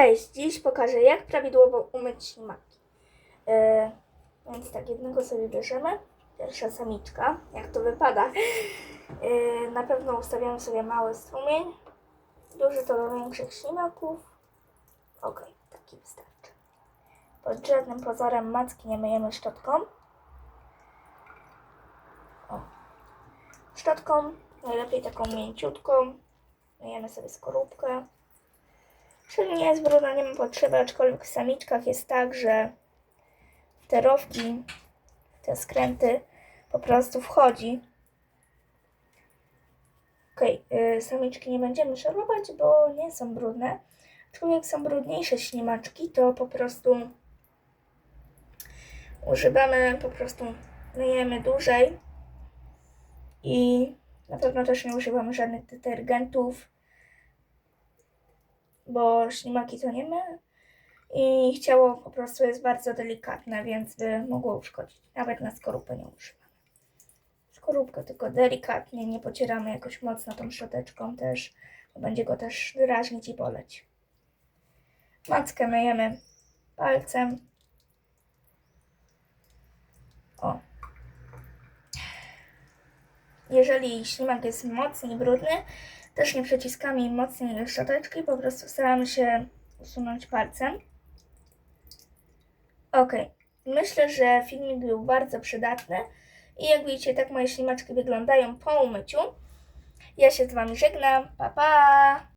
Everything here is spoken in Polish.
Cześć, dziś pokażę jak prawidłowo umyć ślimaki. Yy, więc tak, jednego sobie bierzemy. Pierwsza samiczka, jak to wypada. Yy, na pewno ustawiamy sobie mały strumień. Duży to do większych ślimaków. Ok, taki wystarczy. Pod żadnym pozorem macki nie myjemy szczotką. O. Szczotką, najlepiej taką mięciutką. Myjemy sobie skorupkę. Czyli nie jest brudna, nie ma potrzeby, aczkolwiek w samiczkach jest tak, że te rowki, te skręty po prostu wchodzi. Okej, okay, samiczki nie będziemy szorować, bo nie są brudne. Aczkolwiek są brudniejsze ślimaczki, to po prostu używamy, po prostu myjemy dłużej i na pewno też nie używamy żadnych detergentów, bo ślimaki to nie my i ciało po prostu jest bardzo delikatne, więc by mogło uszkodzić. Nawet na skorupę nie używamy. Skorupkę tylko delikatnie, nie pocieramy jakoś mocno tą szczoteczką też, bo będzie go też drażnić i boleć. Mackę myjemy palcem. O. Jeżeli ślimak jest mocny i brudny, też nie przeciskamy mocniej szczoteczki, po prostu staramy się usunąć palcem. Ok, myślę, że filmik był bardzo przydatny i jak widzicie, tak moje ślimaczki wyglądają po umyciu. Ja się z Wami żegnam, pa pa!